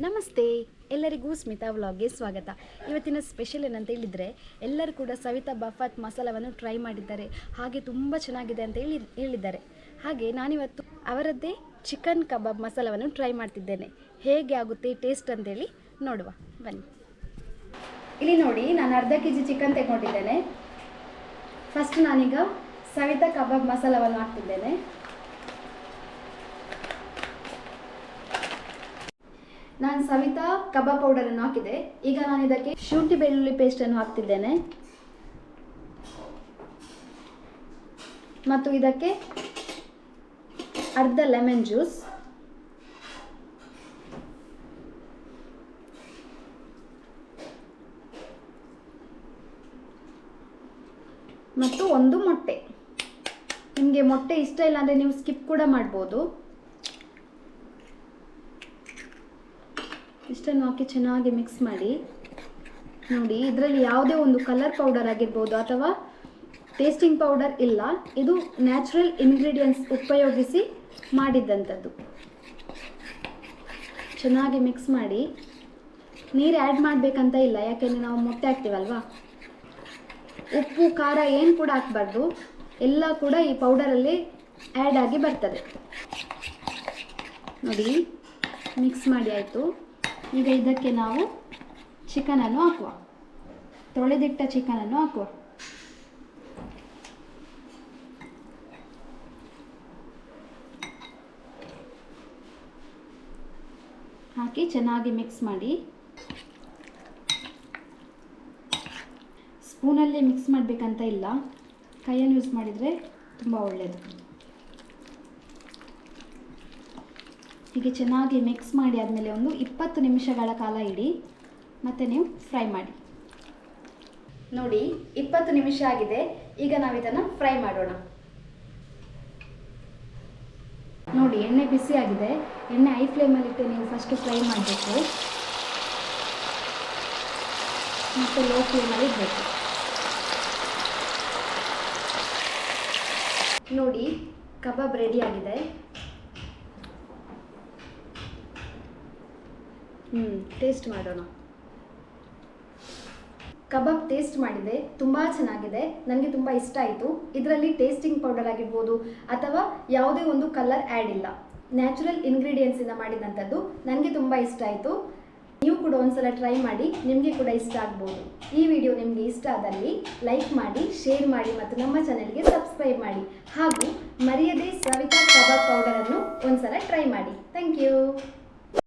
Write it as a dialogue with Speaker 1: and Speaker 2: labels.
Speaker 1: ನಮಸ್ತೆ, ಎಲ್ಲರಿಗೂ ಸ್ಮಿತಾ ವ್ಲಾಗ್ಗೆ ಸ್ವಾಗತ. ಇವತ್ತಿನ ಸ್ಪೆಷಲ್ ಏನಂತ ಹೇಳಿದರೆ, ಎಲ್ಲರೂ ಕೂಡ ಸವಿತಾ ಬಫಾತ್ ಮಸಾಲವನ್ನು ಟ್ರೈ ಮಾಡಿದ್ದಾರೆ. ಹಾಗೆ ತುಂಬ ಚೆನ್ನಾಗಿದೆ ಅಂತ ಹೇಳಿ ಹೇಳಿದ್ದಾರೆ. ಹಾಗೆ ನಾನಿವತ್ತು ಅವರದ್ದೇ ಚಿಕನ್ ಕಬಾಬ್ ಮಸಾಲವನ್ನು ಟ್ರೈ ಮಾಡ್ತಿದ್ದೇನೆ. ಹೇಗೆ ಆಗುತ್ತೆ, ಟೇಸ್ಟ್ ಅಂತೇಳಿ ನೋಡುವ. ಬನ್ನಿ. ಇಲ್ಲಿ ನೋಡಿ, ನಾನು ಅರ್ಧ ಕೆ ಜಿ ಚಿಕನ್ ತೆಗೊಂಡಿದ್ದೇನೆ ಫಸ್ಟ್ ನಾನೀಗ ಸವಿತಾ ಕಬಾಬ್ ಮಸಾಲವನ್ನು ಹಾಕ್ತಿದ್ದೇನೆ. ನಾನು ಸವಿತಾ ಕಬಾಬ್ ಪೌಡರನ್ನು ಹಾಕಿದೆ. ಈಗ ನಾನು ಇದಕ್ಕೆ ಶುಂಠಿ ಬೆಳ್ಳುಳ್ಳಿ ಪೇಸ್ಟನ್ನು ಹಾಕ್ತಿದ್ದೇನೆ. ಮತ್ತು ಇದಕ್ಕೆ ಅರ್ಧ ಲೆಮನ್ ಜ್ಯೂಸ್ ಮತ್ತು ಒಂದು ಮೊಟ್ಟೆ. ನಿಮಗೆ ಮೊಟ್ಟೆ ಇಷ್ಟ ಇಲ್ಲ ಅಂದರೆ ನೀವು ಸ್ಕಿಪ್ ಕೂಡ ಮಾಡ್ಬೋದು. ಇಷ್ಟನ್ನು ಹಾಕಿ ಚೆನ್ನಾಗಿ ಮಿಕ್ಸ್ ಮಾಡಿ. ನೋಡಿ, ಇದರಲ್ಲಿ ಯಾವುದೇ ಒಂದು ಕಲರ್ ಪೌಡರ್ ಆಗಿರ್ಬೋದು ಅಥವಾ ಟೇಸ್ಟಿಂಗ್ ಪೌಡರ್ ಇಲ್ಲ. ಇದು ನ್ಯಾಚುರಲ್ ಇಂಗ್ರೀಡಿಯೆಂಟ್ಸ್ ಉಪಯೋಗಿಸಿ ಮಾಡಿದ್ದಂಥದ್ದು ಚೆನ್ನಾಗಿ ಮಿಕ್ಸ್ ಮಾಡಿ. ನೀರು ಆ್ಯಡ್ ಮಾಡಬೇಕಂತ ಇಲ್ಲ, ಯಾಕೆಂದರೆ ನಾವು ಮೊಟ್ಟೆ ಹಾಕ್ತೀವಲ್ವಾ? ಉಪ್ಪು, ಖಾರ ಏನು ಕೂಡ ಹಾಕ್ಬಾರ್ದು. ಎಲ್ಲ ಕೂಡ ಈ ಪೌಡರಲ್ಲಿ ಆ್ಯಡ್ ಆಗಿ ಬರ್ತದೆ. ನೋಡಿ ಮಿಕ್ಸ್ ಮಾಡಿ ಆಯಿತು. ಈಗ ಇದಕ್ಕೆ ನಾವು ಚಿಕನನ್ನು ಹಾಕುವ. ತೊಳೆದಿಟ್ಟ ಚಿಕನನ್ನು ಹಾಕುವ. ಹಾಕಿ ಚೆನ್ನಾಗಿ ಮಿಕ್ಸ್ ಮಾಡಿ. ಸ್ಪೂನಲ್ಲಿ ಮಿಕ್ಸ್ ಮಾಡಬೇಕಂತ ಇಲ್ಲ. ಕೈಯನ್ನು ಯೂಸ್ ಮಾಡಿದರೆ ತುಂಬ ಒಳ್ಳೆಯದು ಹೀಗೆ ಚೆನ್ನಾಗಿ ಮಿಕ್ಸ್ ಮಾಡಿ ಆದಮೇಲೆ ಒಂದು ಇಪ್ಪತ್ತು ನಿಮಿಷಗಳ ಕಾಲ ಇಡಿ. ಮತ್ತು ನೀವು ಫ್ರೈ ಮಾಡಿ. ನೋಡಿ, ಇಪ್ಪತ್ತು ನಿಮಿಷ ಆಗಿದೆ. ಈಗ ನಾವು ಇದನ್ನು ಫ್ರೈ ಮಾಡೋಣ. ನೋಡಿ, ಎಣ್ಣೆ ಬಿಸಿ ಆಗಿದೆ. ಎಣ್ಣೆ ಐ ಫ್ಲೇಮಲ್ಲಿ ಇಟ್ಟು ನೀವು ಫಸ್ಟು ಫ್ರೈ ಮಾಡಬೇಕು. ಮತ್ತು ಲೋ ಫ್ಲೇಮಲ್ಲಿ ಇಡಬೇಕು. ನೋಡಿ, ಕಬಾಬ್ ರೆಡಿ ಆಗಿದೆ. ಹ್ಞೂ ಟೇಸ್ಟ್ ಮಾಡೋಣ. ಕಬಾಬ್ ಟೇಸ್ಟ್ ಮಾಡಿದೆ, ತುಂಬ ಚೆನ್ನಾಗಿದೆ, ನನಗೆ ತುಂಬ ಇಷ್ಟ ಆಯಿತು. ಇದರಲ್ಲಿ ಟೇಸ್ಟಿಂಗ್ ಪೌಡರ್ ಆಗಿರ್ಬೋದು ಅಥವಾ ಯಾವುದೇ ಒಂದು ಕಲರ್ ಆ್ಯಡ್ ಇಲ್ಲ. ನ್ಯಾಚುರಲ್ ಇಂಗ್ರೀಡಿಯೆಂಟ್ಸಿಂದ ಮಾಡಿದಂಥದ್ದು ನನಗೆ ತುಂಬ ಇಷ್ಟ ಆಯಿತು. ನೀವು ಕೂಡ ಒಂದ್ಸಲ ಟ್ರೈ ಮಾಡಿ, ನಿಮಗೆ ಕೂಡ ಇಷ್ಟ ಆಗ್ಬೋದು. ಈ ವಿಡಿಯೋ ನಿಮಗೆ ಇಷ್ಟ ಆದಲ್ಲಿ ಲೈಕ್ ಮಾಡಿ ಶೇರ್ ಮಾಡಿ ಮತ್ತು ನಮ್ಮ ಚಾನೆಲ್ಗೆ ಸಬ್ಸ್ಕ್ರೈಬ್ ಮಾಡಿ. ಹಾಗೂ ಮರೆಯದೇ ಸವಿತಾ ಕಬಾಬ್ ಪೌಡರನ್ನು ಒಂದ್ಸಲ ಟ್ರೈ ಮಾಡಿ. Thank you